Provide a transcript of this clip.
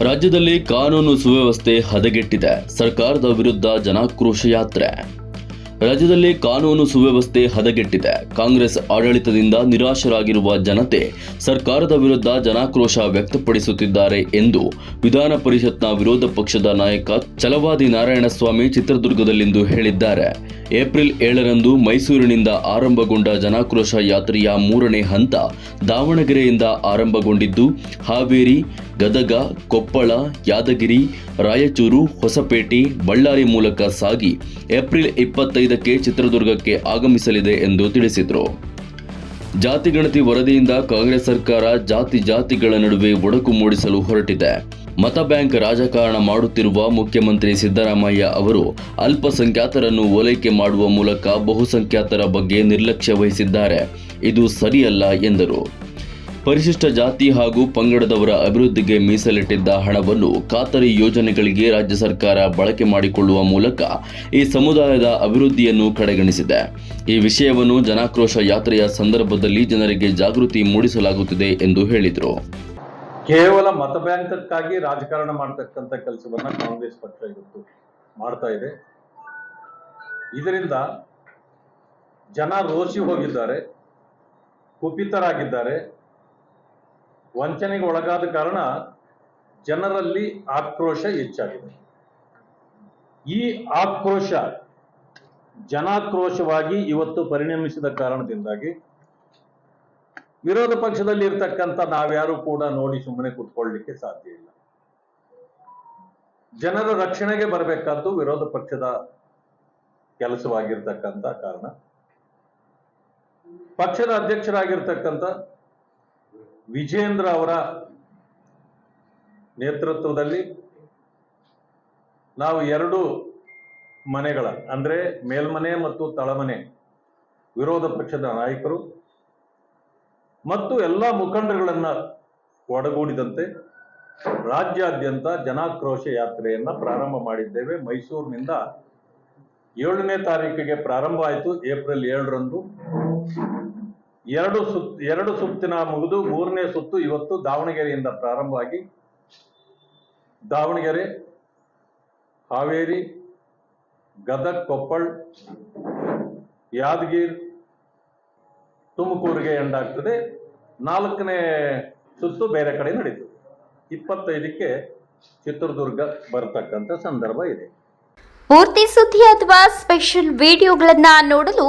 ರಾಜ್ಯದಲ್ಲಿ ಕಾನೂನು ಸುವ್ಯವಸ್ಥೆ ಹದಗೆಟ್ಟಿದೆ. ಸರ್ಕಾರದ ವಿರುದ್ಧ ಜನಾಕ್ರೋಶ ಯಾತ್ರೆ. ರಾಜ್ಯದಲ್ಲಿ ಕಾನೂನು ಸುವ್ಯವಸ್ಥೆ ಹದಗೆಟ್ಟಿದೆ. ಕಾಂಗ್ರೆಸ್ ಆಡಳಿತದಿಂದ ನಿರಾಶರಾಗಿರುವ ಜನತೆ ಸರ್ಕಾರದ ವಿರುದ್ಧ ಜನಾಕ್ರೋಶ ವ್ಯಕ್ತಪಡಿಸುತ್ತಿದ್ದಾರೆ ಎಂದು ವಿಧಾನ ಪರಿಷತ್ನ ವಿರೋಧ ಪಕ್ಷದ ನಾಯಕ ಛಲವಾದಿ ನಾರಾಯಣಸ್ವಾಮಿ ಚಿತ್ರದುರ್ಗದಲ್ಲಿಂದು ಹೇಳಿದ್ದಾರೆ. ಏಪ್ರಿಲ್ ಏಳರಂದು ಮೈಸೂರಿನಿಂದ ಆರಂಭಗೊಂಡ ಜನಾಕ್ರೋಶ ಯಾತ್ರೆಯ ಮೂರನೇ ಹಂತ ದಾವಣಗೆರೆಯಿಂದ ಆರಂಭಗೊಂಡಿದ್ದು, ಹಾವೇರಿ ಗದಗ, ಕೊಪ್ಪಳ, ಯಾದಗಿರಿ, ರಾಯಚೂರು, ಹೊಸಪೇಟೆ, ಬಳ್ಳಾರಿ ಮೂಲಕ ಸಾಗಿ ಏಪ್ರಿಲ್ ಇಪ್ಪತ್ತೈದಕ್ಕೆ ಚಿತ್ರದುರ್ಗಕ್ಕೆ ಆಗಮಿಸಲಿದೆ ಎಂದು ತಿಳಿಸಿದರು. ಜಾತಿ ಗಣತಿ ವರದಿಯಿಂದ ಕಾಂಗ್ರೆಸ್ ಸರ್ಕಾರ ಜಾತಿ ಜಾತಿಗಳ ನಡುವೆ ಒಡಕು ಮೂಡಿಸಲು ಹೊರಟಿದೆ. ಮತ ಬ್ಯಾಂಕ್ ರಾಜಕಾರಣ ಮಾಡುತ್ತಿರುವ ಮುಖ್ಯಮಂತ್ರಿ ಸಿದ್ದರಾಮಯ್ಯ ಅವರು ಅಲ್ಪಸಂಖ್ಯಾತರನ್ನು ಓಲೈಕೆ ಮಾಡುವ ಮೂಲಕ ಬಹುಸಂಖ್ಯಾತರ ಬಗ್ಗೆ ನಿರ್ಲಕ್ಷ್ಯ ವಹಿಸಿದ್ದಾರೆ. ಇದು ಸರಿಯಲ್ಲ ಎಂದರು. ಪರಿಶಿಷ್ಟ ಜಾತಿ ಹಾಗೂ ಪಂಗಡದವರ ಅಭಿವೃದ್ಧಿಗೆ ಮೀಸಲಿಟ್ಟಿದ್ದ ಹಣವನ್ನು ಖಾತರಿ ಯೋಜನೆಗಳಿಗೆ ರಾಜ್ಯ ಸರ್ಕಾರ ಬಳಕೆ ಮಾಡಿಕೊಳ್ಳುವ ಮೂಲಕ ಈ ಸಮುದಾಯದ ಅಭಿವೃದ್ಧಿಯನ್ನು ಕಡೆಗಣಿಸಿದೆ. ಈ ವಿಷಯವನ್ನು ಜನಾಕ್ರೋಶ ಯಾತ್ರೆಯ ಸಂದರ್ಭದಲ್ಲಿ ಜನರಿಗೆ ಜಾಗೃತಿ ಮೂಡಿಸಲಾಗುತ್ತಿದೆ ಎಂದು ಹೇಳಿದರು. ಕೇವಲ ಮತಬ್ಯಾಂಕಕ್ಕಾಗಿ ರಾಜಕಾರಣ ಮಾಡತಕ್ಕಂಥ ಕೆಲಸವನ್ನು ಕಾಂಗ್ರೆಸ್ ಪಕ್ಷ ಇವತ್ತು ಮಾಡ್ತಾ ಇದೆ. ಇದರಿಂದ ಜನ ರೋಸಿ ಹೋಗಿದ್ದಾರೆ, ಕುಪಿತರಾಗಿದ್ದಾರೆ. ವಂಚನೆಗೆ ಒಳಗಾದ ಕಾರಣ ಜನರಲ್ಲಿ ಆಕ್ರೋಶ ಹೆಚ್ಚಾಗಿದೆ. ಈ ಆಕ್ರೋಶ ಜನಾಕ್ರೋಶವಾಗಿ ಇವತ್ತು ಪರಿಣಮಿಸಿದ ಕಾರಣದಿಂದಾಗಿ ವಿರೋಧ ಪಕ್ಷದಲ್ಲಿ ಇರ್ತಕ್ಕಂಥ ನಾವ್ಯಾರು ಕೂಡ ನೋಡಿ ಸುಮ್ಮನೆ ಕೂತ್ಕೊಳ್ಳಿಕ್ಕೆ ಸಾಧ್ಯ ಇಲ್ಲ. ಜನರ ರಕ್ಷಣೆಗೆ ಬರಬೇಕಾದ್ದು ವಿರೋಧ ಪಕ್ಷದ ಕೆಲಸವಾಗಿರ್ತಕ್ಕಂಥ ಕಾರಣ. ಪಕ್ಷದ ಅಧ್ಯಕ್ಷರಾಗಿರ್ತಕ್ಕಂಥ ವಿಜೇಂದ್ರ ಅವರ ನೇತೃತ್ವದಲ್ಲಿ ನಾವು ಎರಡು ಮನೆಗಳ, ಅಂದ್ರೆ ಮೇಲ್ಮನೆ ಮತ್ತು ತಳಮನೆ, ವಿರೋಧ ಪಕ್ಷದ ನಾಯಕರು ಮತ್ತು ಎಲ್ಲ ಮುಖಂಡಗಳನ್ನ ಒಡಗೂಡಿದಂತೆ ರಾಜ್ಯಾದ್ಯಂತ ಜನಾಕ್ರೋಶ ಯಾತ್ರೆಯನ್ನ ಪ್ರಾರಂಭ ಮಾಡಿದ್ದೇವೆ. ಮೈಸೂರಿನಿಂದ ಏಳನೇ ತಾರೀಕಿಗೆ ಪ್ರಾರಂಭ ಆಯಿತು, ಏಪ್ರಿಲ್ ಏಳರಂದು. ಎರಡು ಸುತ್, ಎರಡು ಸುತ್ತಿನ ಮುಗಿದು ಮೂರನೇ ಸುತ್ತು ಇವತ್ತು ದಾವಣಗೆರೆಯಿಂದ ಪ್ರಾರಂಭವಾಗಿ. ದಾವಣಗೆರೆ, ಹಾವೇರಿ, ಗದಗ್, ಕೊಪ್ಪಳ್, ಯಾದಗಿರ್, ತುಮಕೂರಿಗೆ ಎಂಡಾಗ್ತದೆ ನಾಲ್ಕನೇ ಸುತ್ತು ಬೇರೆ ಕಡೆ ನಡೀತು. ಇಪ್ಪತ್ತೈದಕ್ಕೆ ಚಿತ್ರದುರ್ಗ ಬರತಕ್ಕಂಥ ಸಂದರ್ಭ ಇದೆ. ಪೂರ್ತಿ ಸುದ್ದಿ ಅಥವಾ ಸ್ಪೆಷಲ್ ವಿಡಿಯೋಗಳನ್ನು ನೋಡಲು